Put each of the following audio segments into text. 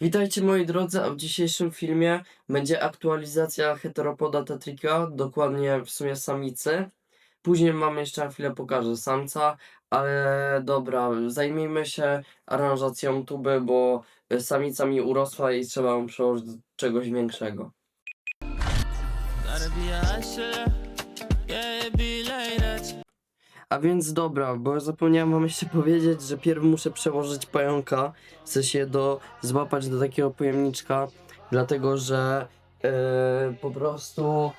Witajcie moi drodzy, a w dzisiejszym filmie będzie aktualizacja heteropoda tetrika, dokładnie w sumie samicy. Później wam jeszcze na chwilę pokażę samca, ale dobra, zajmijmy się aranżacją tuby, bo samica mi urosła i trzeba ją przełożyć do czegoś większego. Gotta A więc dobra, bo zapomniałem wam jeszcze powiedzieć, że pierw muszę przełożyć pająka, w sensie do, złapać do takiego pojemniczka, dlatego że e, po prostu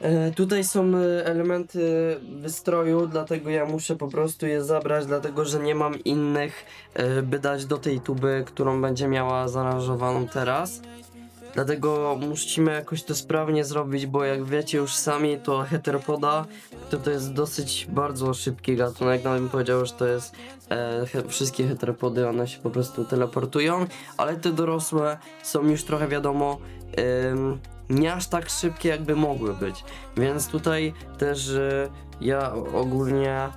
e, tutaj są e, elementy wystroju, dlatego ja muszę po prostu je zabrać, dlatego że nie mam innych, e, by dać do tej tuby, którą będzie miała zaaranżowaną teraz. Dlatego musimy jakoś to sprawnie zrobić, bo jak wiecie już sami, to heteropoda to to jest dosyć bardzo szybki gatunek. Nawet bym powiedział, że to jest e, he, wszystkie heteropody, one się po prostu teleportują, ale te dorosłe są już trochę wiadomo ym, nie aż tak szybkie, jakby mogły być. Więc tutaj też e, ja ogólnie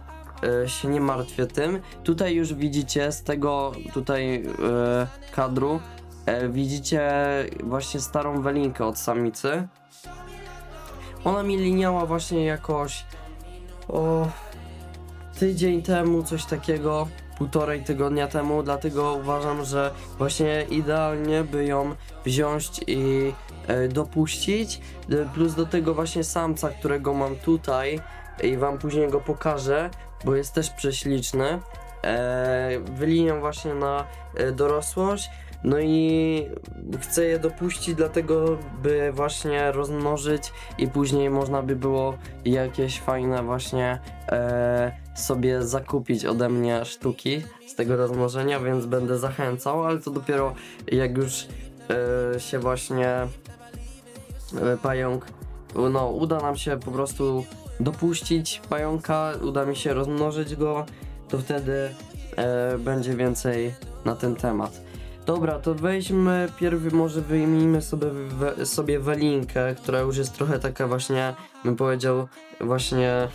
e, się nie martwię tym. Tutaj już widzicie z tego tutaj e, kadru e, widzicie właśnie starą welinkę od samicy. Ona mi liniała właśnie jakoś o tydzień temu, coś takiego, półtorej tygodnia temu, dlatego uważam, że właśnie idealnie by ją wziąć i e, dopuścić. E, Plus do tego właśnie samca, którego mam tutaj i wam później go pokażę, bo jest też prześliczny. E, wyliniam właśnie na e, dorosłość. No i chcę je dopuścić dlatego, by właśnie rozmnożyć i później można by było jakieś fajne właśnie e, sobie zakupić ode mnie sztuki z tego rozmnożenia, więc będę zachęcał, ale to dopiero jak już e, się właśnie e, pająk, no uda nam się po prostu dopuścić pająka, uda mi się rozmnożyć go, to wtedy e, będzie więcej na ten temat. Dobra, to weźmy pierw, może wyjmijmy sobie, we, sobie welinkę, która już jest trochę taka właśnie, bym powiedział, właśnie,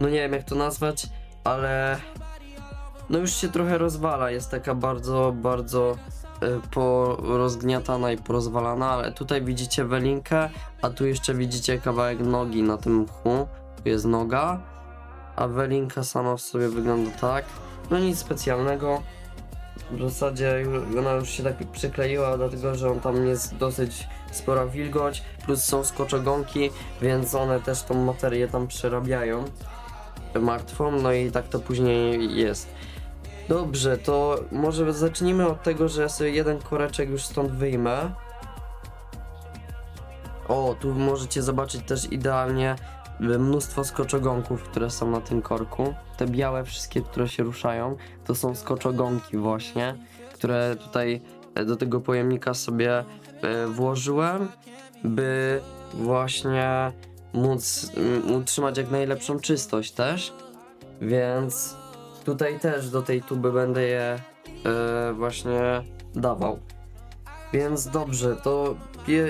no nie wiem jak to nazwać, ale no już się trochę rozwala, jest taka bardzo, bardzo y, porozgniatana i porozwalana, ale tutaj widzicie welinkę, a tu jeszcze widzicie kawałek nogi na tym mchu, tu jest noga, a welinka sama w sobie wygląda tak, no nic specjalnego, w zasadzie ona już się tak przykleiła, dlatego że on tam jest dosyć spora wilgoć, plus są skoczogonki, więc one też tą materię tam przerabiają martwą, no i tak to później jest. Dobrze, to może zacznijmy od tego, że ja sobie jeden koreczek już stąd wyjmę. O, tu możecie zobaczyć też idealnie mnóstwo skoczogonków, które są na tym korku. Te białe wszystkie, które się ruszają, to są skoczogonki właśnie, które tutaj e, do tego pojemnika sobie e, włożyłem, by właśnie móc utrzymać jak najlepszą czystość też. Więc tutaj też do tej tuby będę je e, właśnie dawał. Więc dobrze, to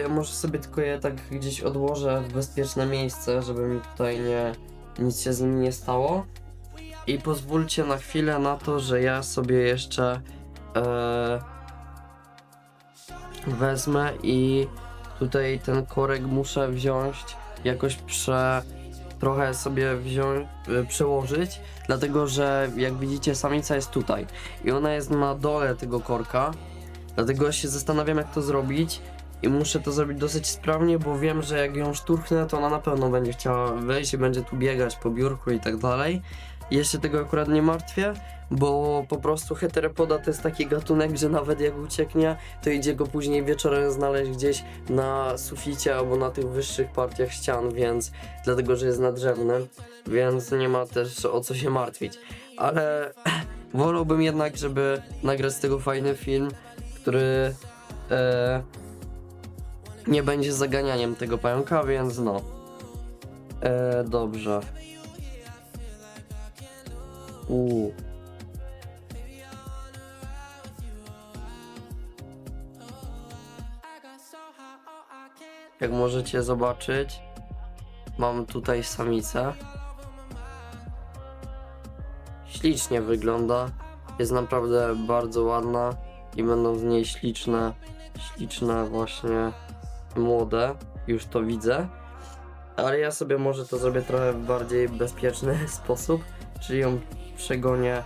może sobie tylko je tak gdzieś odłożę w bezpieczne miejsce, żeby mi tutaj nie, nic się z nimi nie stało. I pozwólcie na chwilę na to, że ja sobie jeszcze e, wezmę i tutaj ten korek muszę wziąć, jakoś prze, trochę sobie wziąć, e, przełożyć, dlatego że jak widzicie samica jest tutaj i ona jest na dole tego korka, dlatego się zastanawiam jak to zrobić i muszę to zrobić dosyć sprawnie, bo wiem, że jak ją szturchnę, to ona na pewno będzie chciała wejść i będzie tu biegać po biurku i tak dalej. Ja się tego akurat nie martwię, bo po prostu heteropoda to jest taki gatunek, że nawet jak ucieknie, to idzie go później wieczorem znaleźć gdzieś na suficie albo na tych wyższych partiach ścian, więc dlatego, że jest nadrzewny, więc nie ma też o co się martwić. Ale wolałbym jednak, żeby nagrać z tego fajny film, który e, nie będzie zaganianiem tego pająka, więc no. E, dobrze. Uuu. Jak możecie zobaczyć, mam tutaj samicę. Ślicznie wygląda. Jest naprawdę bardzo ładna. i będą z niej śliczne, śliczne właśnie młode, już to widzę. Ale ja sobie może to zrobię trochę w bardziej bezpieczny sposób, czyli ją przegonię,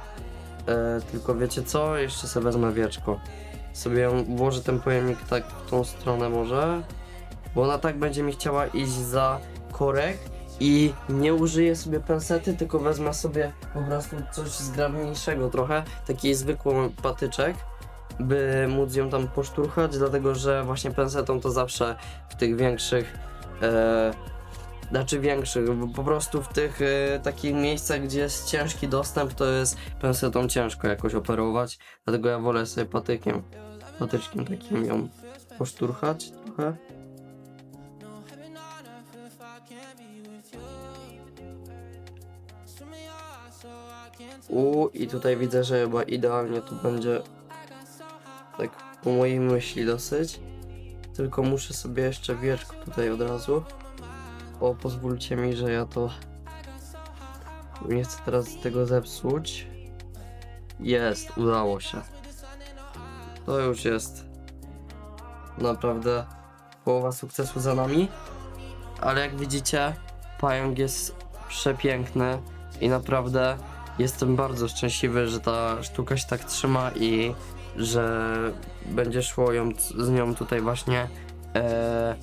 e, tylko wiecie co, jeszcze sobie wezmę wieczko. Sobie ją włożę ten pojemnik tak w tą stronę może, bo ona tak będzie mi chciała iść za korek i nie użyję sobie pensety, tylko wezmę sobie po prostu coś zgrabniejszego trochę, taki zwykły patyczek, by móc ją tam poszturchać, dlatego że właśnie pensetą to zawsze w tych większych, e, znaczy większych, bo po prostu w tych e, takich miejscach, gdzie jest ciężki dostęp, to jest pensetą ciężko jakoś operować, dlatego ja wolę sobie patykiem, patyczkiem takim ją poszturchać trochę. U i tutaj widzę, że chyba idealnie tu będzie tak po mojej myśli dosyć. Tylko muszę sobie jeszcze wieczko tutaj od razu. O, pozwólcie mi, że ja to nie chcę teraz tego zepsuć. Jest, udało się. To już jest naprawdę połowa sukcesu za nami. Ale jak widzicie, pająk jest przepiękny i naprawdę jestem bardzo szczęśliwy, że ta sztuka się tak trzyma i że będzie szło ją, z nią tutaj właśnie e,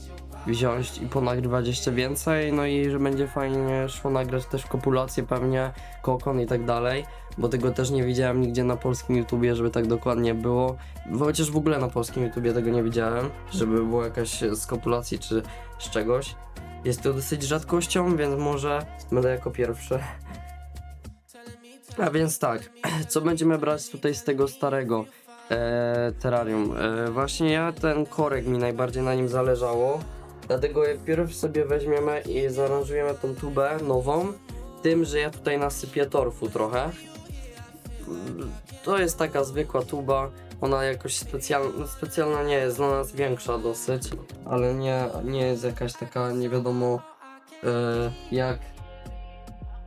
wziąć i ponagrywać jeszcze więcej, no i że będzie fajnie szło nagrać też kopulację pewnie, kokon i tak dalej, bo tego też nie widziałem nigdzie na polskim YouTubie, żeby tak dokładnie było, chociaż w ogóle na polskim YouTubie tego nie widziałem, żeby było jakaś z kopulacji czy z czegoś. Jest to dosyć rzadkością, więc może będę jako pierwszy. A więc tak, co będziemy brać tutaj z tego starego e, terrarium? E, właśnie ja ten korek mi najbardziej na nim zależało, dlatego pierw sobie weźmiemy i zaaranżujemy tą tubę nową, tym, że ja tutaj nasypię torfu trochę. To jest taka zwykła tuba, ona jakoś specjalna, specjalna nie jest, dla nas większa dosyć, ale nie, nie jest jakaś taka nie wiadomo e, jak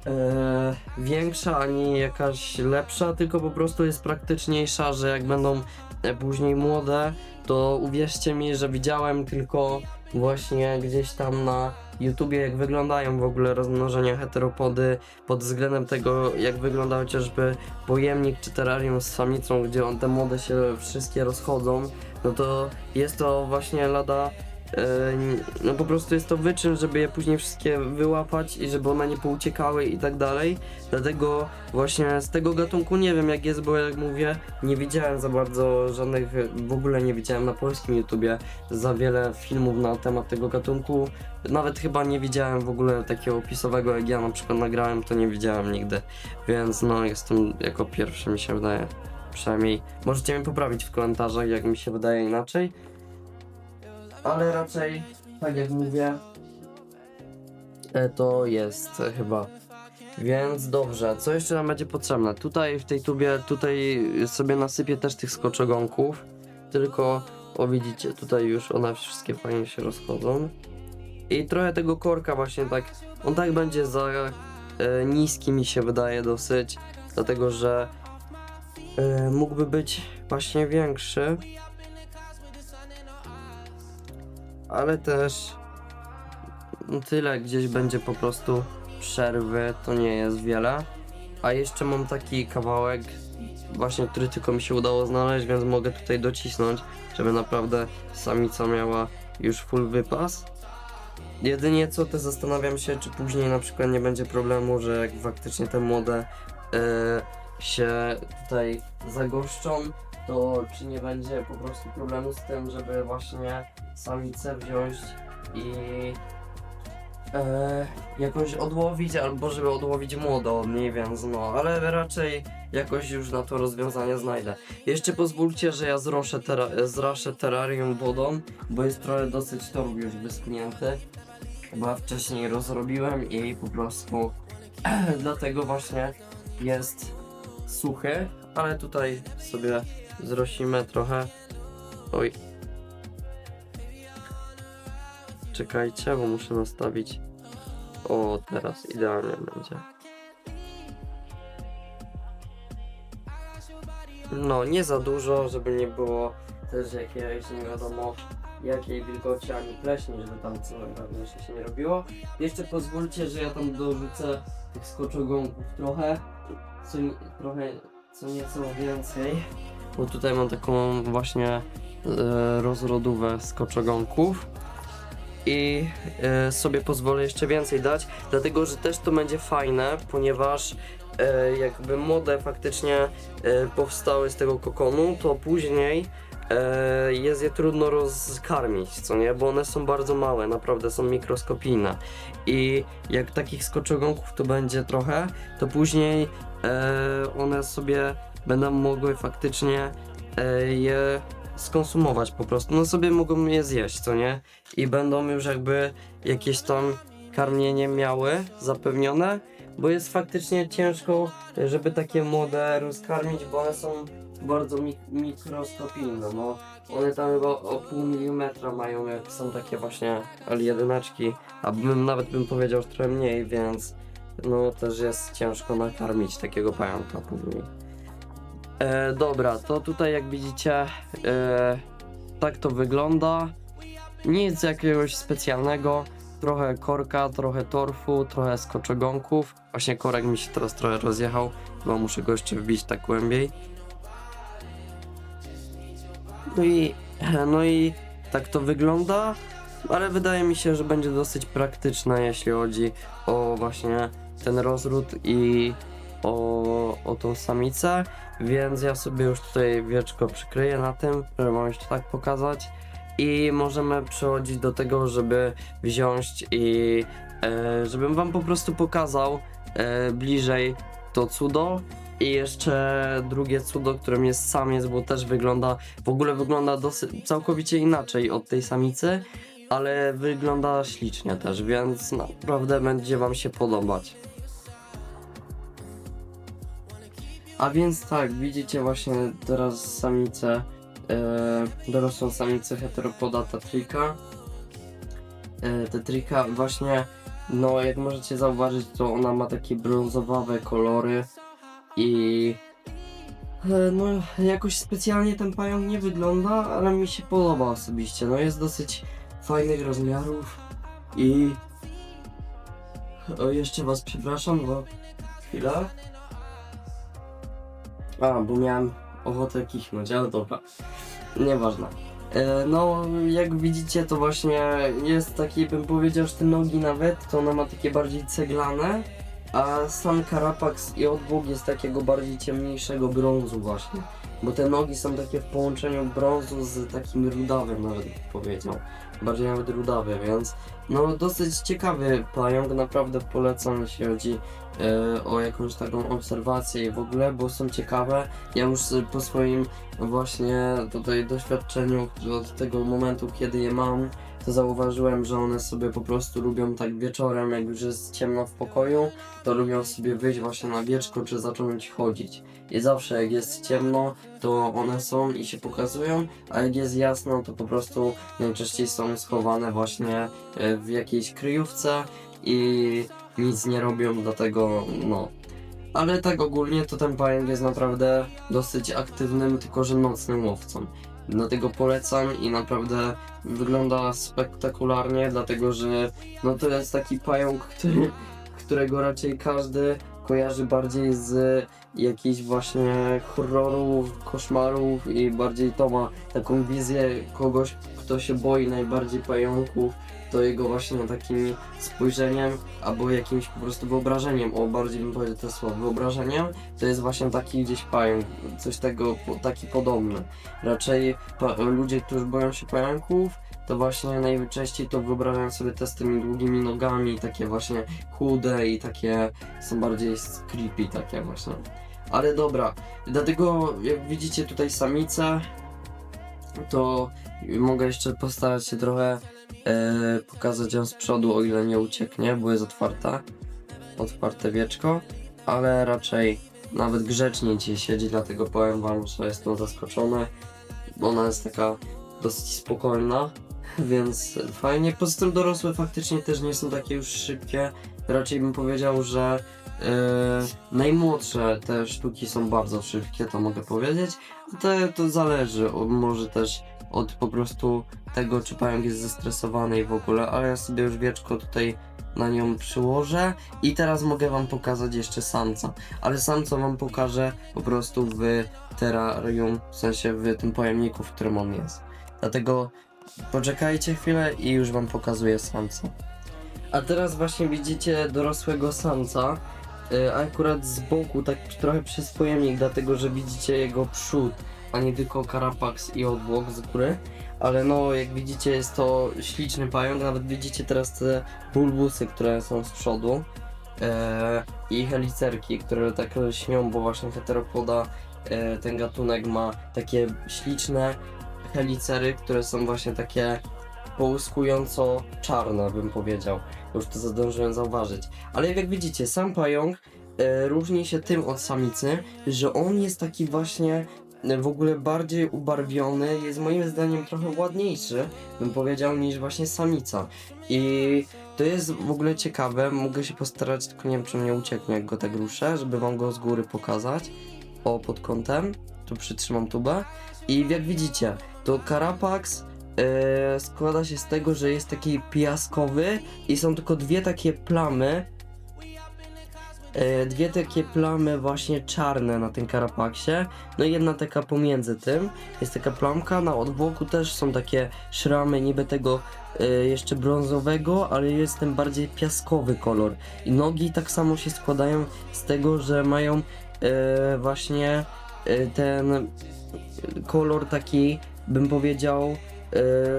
e, większa ani jakaś lepsza, tylko po prostu jest praktyczniejsza, że jak będą e, później młode, to uwierzcie mi, że widziałem tylko właśnie gdzieś tam na YouTubie, jak wyglądają w ogóle rozmnożenia heteropody pod względem tego, jak wygląda chociażby pojemnik czy terrarium z samicą, gdzie on, te młode się wszystkie rozchodzą, no to jest to właśnie lada no po prostu jest to wyczyn, żeby je później wszystkie wyłapać i żeby one nie pouciekały i tak dalej. Dlatego właśnie z tego gatunku nie wiem jak jest, bo jak mówię, nie widziałem za bardzo żadnych, w ogóle nie widziałem na polskim YouTubie za wiele filmów na temat tego gatunku. Nawet chyba nie widziałem w ogóle takiego opisowego, jak ja na przykład nagrałem, to nie widziałem nigdy. Więc no, jestem jako pierwszy mi się wydaje. Przynajmniej możecie mnie poprawić w komentarzach, jak mi się wydaje inaczej ale raczej, tak jak mówię, e, to jest chyba. Więc dobrze, co jeszcze nam będzie potrzebne? Tutaj w tej tubie, tutaj sobie nasypię też tych skoczogonków, tylko, o widzicie, tutaj już one wszystkie fajnie się rozchodzą. I trochę tego korka właśnie tak, on tak będzie za e, niski mi się wydaje dosyć, dlatego że e, mógłby być właśnie większy. Ale też no tyle gdzieś będzie po prostu przerwy, to nie jest wiele. A jeszcze mam taki kawałek, właśnie który tylko mi się udało znaleźć, więc mogę tutaj docisnąć, żeby naprawdę samica miała już full wypas. Jedynie co, to zastanawiam się, czy później na przykład nie będzie problemu, że jak faktycznie te młode e, się tutaj zagoszczą, to czy nie będzie po prostu problemu z tym, żeby właśnie samicę wziąć i e, jakoś odłowić, albo żeby odłowić młodo od niej, więc no, ale raczej jakoś już na to rozwiązanie znajdę. Jeszcze pozwólcie, że ja zroszę, tera zraszę terrarium wodą, bo jest trochę dosyć torb już wyschnięty. Chyba wcześniej rozrobiłem i po prostu dlatego właśnie jest suchy, ale tutaj sobie zrosimy trochę. Oj. Czekajcie, bo muszę nastawić. O, teraz idealnie będzie. no nie za dużo, żeby nie było też jakiejś nie wiadomo jakiej wilgoci ani pleśni, żeby tam co najważniejsze się nie robiło. Jeszcze pozwólcie, że ja tam dorzucę tych skoczogonków trochę, co, trochę, co nieco więcej, bo tutaj mam taką właśnie e, rozrodówę skoczogonków i e, sobie pozwolę jeszcze więcej dać, dlatego że też to będzie fajne, ponieważ e, jakby młode faktycznie e, powstały z tego kokonu, to później e, jest je trudno rozkarmić, co nie, bo one są bardzo małe, naprawdę są mikroskopijne. I jak takich skoczogonków to będzie trochę, to później e, one sobie będą mogły faktycznie e, je skonsumować po prostu, no sobie mogą je zjeść, co nie, i będą już jakby jakieś tam karmienie miały zapewnione, bo jest faktycznie ciężko, żeby takie młode rozkarmić, bo one są bardzo mik mikroskopijne, no. One tam chyba o pół milimetra mają, jak są takie właśnie L1, a bym, nawet bym powiedział trochę mniej, więc no też jest ciężko nakarmić takiego pająka później. E, dobra, to tutaj jak widzicie, e, tak to wygląda. Nic jakiegoś specjalnego. Trochę korka, trochę torfu, trochę skoczogonków. Właśnie korek mi się teraz trochę rozjechał, bo muszę go jeszcze wbić tak głębiej. No i, no i tak to wygląda, ale wydaje mi się, że będzie dosyć praktyczne, jeśli chodzi o właśnie ten rozród i o, o tą samicę, więc ja sobie już tutaj wieczko przykryję na tym, żeby wam jeszcze tak pokazać i możemy przechodzić do tego, żeby wziąć i e, żebym wam po prostu pokazał e, bliżej to cudo i jeszcze drugie cudo, którym jest samiec, bo też wygląda, w ogóle wygląda całkowicie inaczej od tej samicy, ale wygląda ślicznie też, więc naprawdę będzie wam się podobać. A więc tak, widzicie właśnie teraz samicę, e, dorosłą samicę heteropoda Tatrika. E, Tatrika właśnie, no jak możecie zauważyć, to ona ma takie brązowawe kolory i e, no jakoś specjalnie ten pająk nie wygląda, ale mi się podoba osobiście. No jest dosyć fajnych rozmiarów i o, jeszcze was przepraszam, bo chwila. A, bo miałem ochotę kichnąć, ale dobra. Nieważne. E, no, jak widzicie, to właśnie jest taki, bym powiedział, że te nogi nawet, to ona ma takie bardziej ceglane, a sam karapaks i odbóg jest takiego bardziej ciemniejszego brązu właśnie. Bo te nogi są takie w połączeniu brązu z takim rudawym nawet bym powiedział. Bardziej nawet rudawy, więc no dosyć ciekawy pająk, naprawdę polecam jeśli chodzi e, o jakąś taką obserwację i w ogóle, bo są ciekawe. Ja już po swoim właśnie tutaj doświadczeniu od tego momentu, kiedy je mam, to zauważyłem, że one sobie po prostu lubią tak wieczorem, jak już jest ciemno w pokoju, to lubią sobie wyjść właśnie na wieczko, czy zacząć chodzić. I zawsze jak jest ciemno, to one są i się pokazują, a jak jest jasno, to po prostu najczęściej są schowane właśnie e, w jakiejś kryjówce i nic nie robią, dlatego no. Ale tak ogólnie to ten pająk jest naprawdę dosyć aktywnym, tylko że nocnym łowcą. Dlatego polecam i naprawdę wygląda spektakularnie, dlatego że no to jest taki pająk, który, którego raczej każdy kojarzy bardziej z jakichś właśnie horrorów, koszmarów i bardziej to ma taką wizję kogoś, kto się boi najbardziej pająków, to jego właśnie takim spojrzeniem albo jakimś po prostu wyobrażeniem, o bardziej bym powiedział to słowo, wyobrażeniem, to jest właśnie taki gdzieś pająk, coś tego, taki podobny. Raczej ludzie, którzy boją się pająków, to właśnie najczęściej to wyobrażają sobie te z tymi długimi nogami, takie właśnie chude i takie są bardziej creepy takie właśnie. Ale dobra, dlatego jak widzicie tutaj samicę, to mogę jeszcze postarać się trochę e, pokazać ją z przodu, o ile nie ucieknie, bo jest otwarta, otwarte wieczko, ale raczej nawet grzecznie dzisiaj siedzi, dlatego powiem wam, że jestem zaskoczony, bo ona jest taka dosyć spokojna, więc fajnie. Poza tym dorosłe faktycznie też nie są takie już szybkie, raczej bym powiedział, że najmłodsze te sztuki są bardzo szybkie, to mogę powiedzieć. To, to zależy, może też od po prostu tego, czy pająk jest zestresowany i w ogóle, ale ja sobie już wieczko tutaj na nią przyłożę i teraz mogę wam pokazać jeszcze samca, ale samca wam pokażę po prostu w terrarium, w sensie w tym pojemniku, w którym on jest. Dlatego poczekajcie chwilę i już wam pokazuję samca. A teraz właśnie widzicie dorosłego samca, y, akurat z boku, tak trochę przez pojemnik, dlatego że widzicie jego przód, a nie tylko karapax i odwłok z góry. Ale no, jak widzicie, jest to śliczny pająk, nawet widzicie teraz te bulbusy, które są z przodu e, i helicerki, które tak śmią, bo właśnie heteropoda, e, ten gatunek ma takie śliczne helicery, które są właśnie takie połyskująco czarne, bym powiedział. Już to zdążyłem zauważyć. Ale jak widzicie, sam pająk e, różni się tym od samicy, że on jest taki właśnie e, w ogóle bardziej ubarwiony, jest moim zdaniem trochę ładniejszy, bym powiedział, niż właśnie samica. I to jest w ogóle ciekawe, mogę się postarać, tylko nie wiem czy mnie ucieknie jak go tak ruszę, żeby wam go z góry pokazać. O, pod kątem, tu przytrzymam tubę. I jak widzicie, to Carapax e, składa się z tego, że jest taki piaskowy i są tylko dwie takie plamy. E, dwie takie plamy właśnie czarne na tym Carapaksie. No i jedna taka pomiędzy tym. Jest taka plamka, na odwłoku też są takie szramy niby tego e, jeszcze brązowego, ale jest ten bardziej piaskowy kolor. I nogi tak samo się składają z tego, że mają właśnie ten kolor taki, bym powiedział,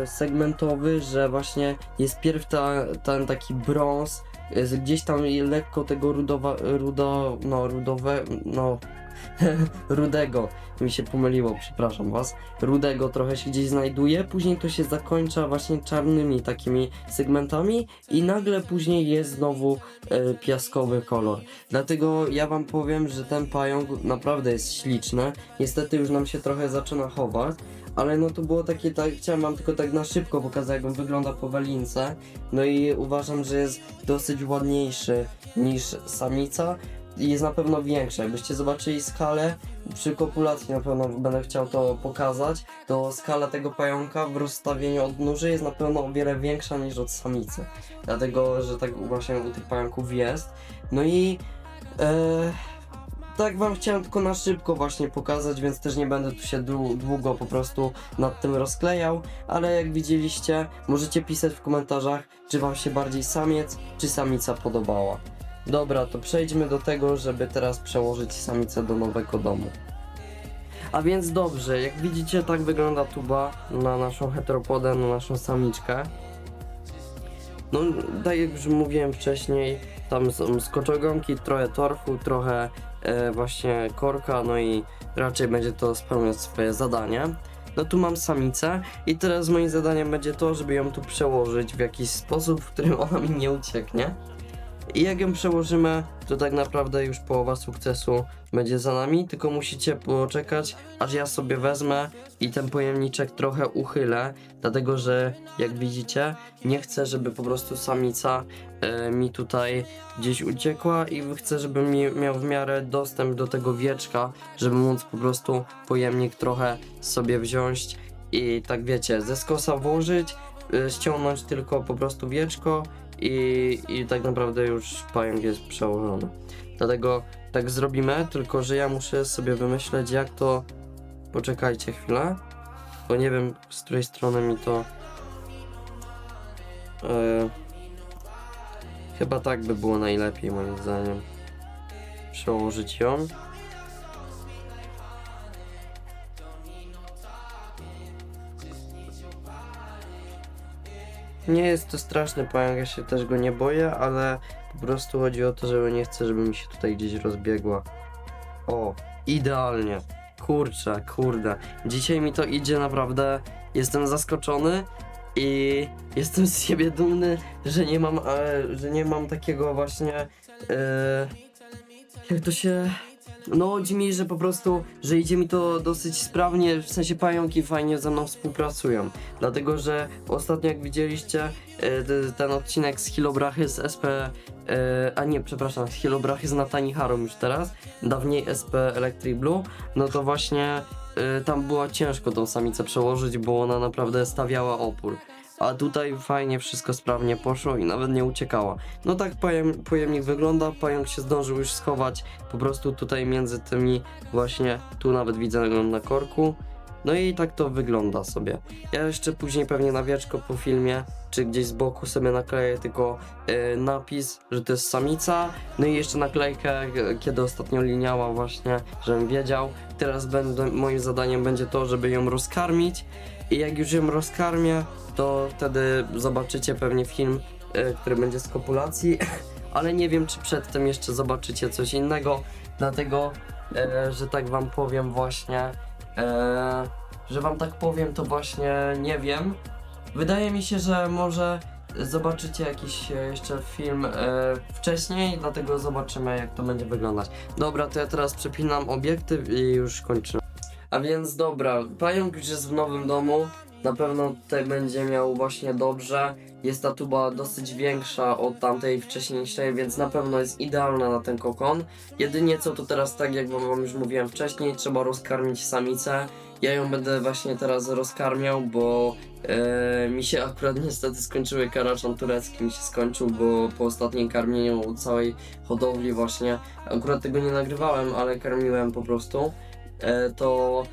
segmentowy, że właśnie jest pierw ta, ten taki brąz, e, gdzieś tam lekko tego rudowa, rudo, no rudowe, no rudego, mi się pomyliło, przepraszam was, rudego trochę się gdzieś znajduje, później to się zakończa właśnie czarnymi takimi segmentami i nagle później jest znowu e, piaskowy kolor. Dlatego ja wam powiem, że ten pająk naprawdę jest śliczny. Niestety już nam się trochę zaczyna chować. Ale no to było takie, tak, chciałem wam tylko tak na szybko pokazać jak on wygląda po walince. No i uważam, że jest dosyć ładniejszy niż samica. Jest na pewno większy. Jakbyście zobaczyli skalę, przy kopulacji na pewno będę chciał to pokazać, to skala tego pająka w rozstawieniu odnóży jest na pewno o wiele większa niż od samicy. Dlatego, że tak właśnie u tych pająków jest. No i e, tak wam chciałem tylko na szybko właśnie pokazać, więc też nie będę tu się dłu- długo po prostu nad tym rozklejał, ale jak widzieliście, możecie pisać w komentarzach, czy wam się bardziej samiec, czy samica podobała. Dobra, to przejdźmy do tego, żeby teraz przełożyć samicę do nowego domu. A więc dobrze, jak widzicie tak wygląda tuba na naszą heteropodę, na naszą samiczkę. No, tak jak już mówiłem wcześniej, tam są skoczogonki, trochę torfu, trochę e, właśnie korka, no i raczej będzie to spełniać swoje zadanie. No tu mam samicę i teraz moim zadaniem będzie to, żeby ją tu przełożyć w jakiś sposób, w którym ona mi nie ucieknie. I jak ją przełożymy, to tak naprawdę już połowa sukcesu będzie za nami, tylko musicie poczekać, aż ja sobie wezmę i ten pojemniczek trochę uchylę, dlatego że jak widzicie, nie chcę, żeby po prostu samica e, mi tutaj gdzieś uciekła i chcę, żeby mi, miał w miarę dostęp do tego wieczka, żeby móc po prostu pojemnik trochę sobie wziąć i tak wiecie, ze skosa włożyć, e, ściągnąć tylko po prostu wieczko i, i tak naprawdę już pająk jest przełożony. Dlatego tak zrobimy, tylko że ja muszę sobie wymyśleć jak to... Poczekajcie chwilę, bo nie wiem z której strony mi to... E, chyba tak by było najlepiej moim zdaniem. Przełożyć ją. Nie jest to straszny pająk, ja się też go nie boję, ale po prostu chodzi o to, że nie chcę, żeby mi się tutaj gdzieś rozbiegła. O, idealnie. Kurczę, kurde. Dzisiaj mi to idzie naprawdę. Jestem zaskoczony i jestem z siebie dumny, że nie mam, e, że nie mam takiego właśnie. E, jak to się. No chodzi mi, że po prostu, że idzie mi to dosyć sprawnie, w sensie pająki fajnie ze mną współpracują. Dlatego, że ostatnio jak widzieliście e, ten odcinek z Hilobrachy z SP, e, a nie, przepraszam, z Hilobrachy z Natani Harą już teraz, dawniej SP Electric Blue, no to właśnie e, tam było ciężko tą samicę przełożyć, bo ona naprawdę stawiała opór. A tutaj fajnie wszystko sprawnie poszło i nawet nie uciekała. No tak pojem, pojemnik wygląda, pająk się zdążył już schować po prostu tutaj między tymi właśnie, tu nawet widzę na korku. No i tak to wygląda sobie. Ja jeszcze później pewnie na wieczko po filmie, czy gdzieś z boku sobie nakleję tylko e, napis, że to jest samica. No i jeszcze naklejkę, e, kiedy ostatnio liniała właśnie, żebym wiedział. Teraz będę, moim zadaniem będzie to, żeby ją rozkarmić. I jak już ją rozkarmię, to wtedy zobaczycie pewnie film, e, który będzie z kopulacji. Ale nie wiem, czy przedtem jeszcze zobaczycie coś innego. Dlatego, e, że tak wam powiem właśnie, e, że wam tak powiem, to właśnie nie wiem. Wydaje mi się, że może zobaczycie jakiś jeszcze film wcześniej, dlatego zobaczymy jak to będzie wyglądać. Dobra, to ja teraz przepinam obiektyw i już kończymy. A więc dobra, pająk już jest w nowym domu. Na pewno tutaj będzie miał właśnie dobrze. Jest ta tuba dosyć większa od tamtej wcześniejszej, więc na pewno jest idealna na ten kokon. Jedynie co to teraz, tak jak wam już mówiłem wcześniej, trzeba rozkarmić samicę. Ja ją będę właśnie teraz rozkarmiał, bo e, mi się akurat niestety skończyły karaczan turecki, mi się skończył, bo po ostatnim karmieniu całej hodowli właśnie, akurat tego nie nagrywałem, ale karmiłem po prostu, to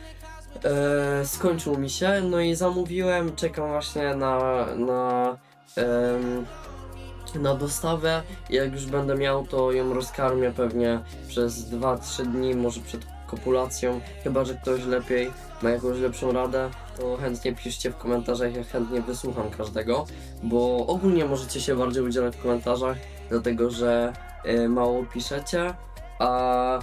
e, skończył mi się, no i zamówiłem, czekam właśnie na, na, na dostawę. Jak już będę miał, to ją rozkarmię pewnie przez 2-3 dni, może przed kopulacją. Chyba, że ktoś lepiej ma jakąś lepszą radę, to chętnie piszcie w komentarzach, ja chętnie wysłucham każdego, bo ogólnie możecie się bardziej udzielać w komentarzach, dlatego że e, mało piszecie, a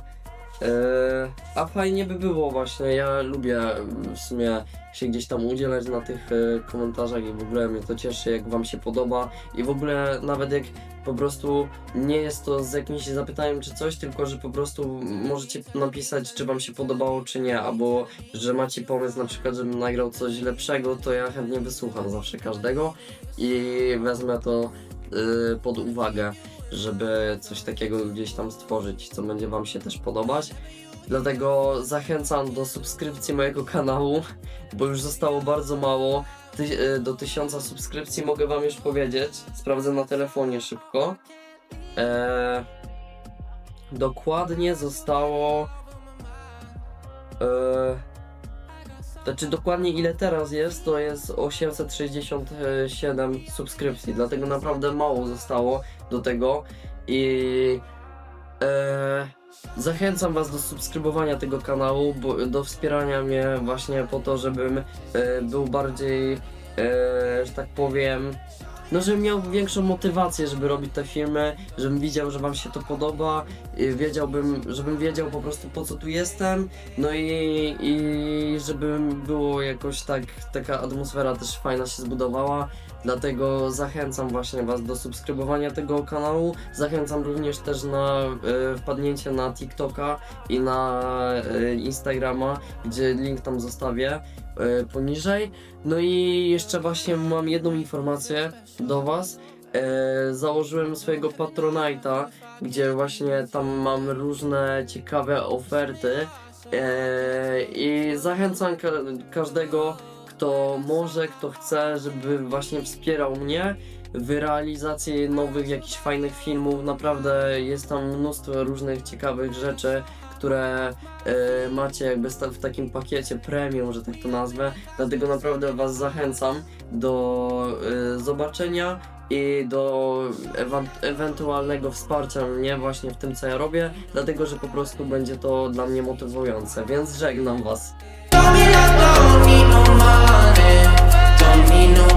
a fajnie by było właśnie, ja lubię mm, w sumie się gdzieś tam udzielać na tych e, komentarzach i w ogóle mnie to cieszy jak wam się podoba. I w ogóle nawet jak po prostu nie jest to z jakimś zapytaniem czy coś, tylko że po prostu możecie napisać czy wam się podobało czy nie, albo że macie pomysł na przykład, żebym nagrał coś lepszego, to ja chętnie wysłucham zawsze każdego i wezmę to y, pod uwagę żeby coś takiego gdzieś tam stworzyć, co będzie Wam się też podobać. Dlatego zachęcam do subskrypcji mojego kanału, bo już zostało bardzo mało. Ty, y, do tysiąca subskrypcji mogę Wam już powiedzieć. Sprawdzę na telefonie szybko. Eee, dokładnie zostało. Eee, znaczy dokładnie ile teraz jest, to jest 867 subskrypcji, dlatego naprawdę mało zostało do tego i e, zachęcam Was do subskrybowania tego kanału, bo, do wspierania mnie właśnie po to, żebym e, był bardziej, e, że tak powiem, no żebym miał większą motywację, żeby robić te filmy, żebym widział, że Wam się to podoba, i wiedziałbym, żebym wiedział po prostu po co tu jestem, no i, i żeby było jakoś tak, taka atmosfera też fajna się zbudowała. Dlatego zachęcam właśnie Was do subskrybowania tego kanału. Zachęcam również też na e, wpadnięcie na TikToka i na e, Instagrama, gdzie link tam zostawię e, poniżej. No i jeszcze właśnie mam jedną informację do Was. E, założyłem swojego Patronite'a, gdzie właśnie tam mam różne ciekawe oferty. E, I zachęcam ka każdego, kto może, kto chce, żeby właśnie wspierał mnie w realizacji nowych jakichś fajnych filmów. Naprawdę jest tam mnóstwo różnych ciekawych rzeczy, które e, macie jakby w takim pakiecie premium, że tak to nazwę. Dlatego naprawdę Was zachęcam do e, zobaczenia i do ewentualnego wsparcia mnie właśnie w tym, co ja robię, dlatego że po prostu będzie to dla mnie motywujące, więc żegnam Was. you know